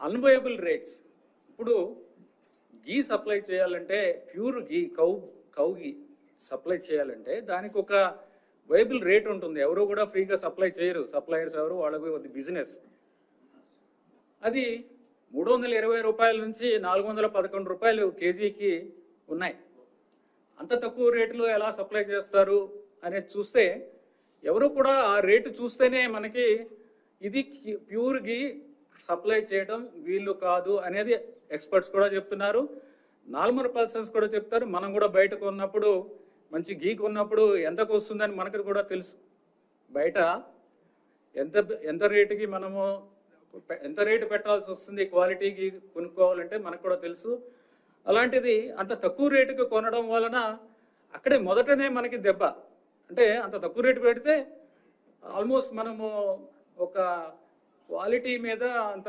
Unviable rates. ఇప్పుడు ghee supply చేయాలంటే pure ghee cow cow ghee supply చేయాలంటే దానికి ఒక వైబుల్ రేట్ ఉంటుంది. ఎవరు కూడా ఫ్రీగా సప్లై చేయరు. సప్లయర్స్ ఎవరు వాళ్ళకి బిజినెస్. అది మూడు వందల ఇరవై రూపాయల నుంచి నాలుగు వందల పదకొండు రూపాయలు కేజీకి ఉన్నాయి. అంత తక్కువ రేటులో ఎలా సప్లై చేస్తారు అనేది చూస్తే ఎవరు కూడా ఆ రేటు చూస్తేనే మనకి ఇది ప్యూర్ గీ సప్లై చేయడం వీళ్ళు కాదు అనేది ఎక్స్పర్ట్స్ కూడా చెప్తున్నారు. నార్మల్ పర్సన్స్ కూడా చెప్తారు. మనం కూడా బయట కొన్నప్పుడు మంచి గీ కొన్నప్పుడు ఎంతకు వస్తుందని మనకు కూడా తెలుసు. బయట ఎంత ఎంత రేటుకి మనము ఎంత రేటు పెట్టాల్సి వస్తుంది క్వాలిటీకి కొనుక్కోవాలంటే మనకు కూడా తెలుసు. అలాంటిది అంత తక్కువ రేటుకి కొనడం వలన అక్కడే మొదటనే మనకి దెబ్బ. అంటే అంత తక్కువ రేటు పెడితే ఆల్మోస్ట్ మనము ఒక క్వాలిటీ మీద అంత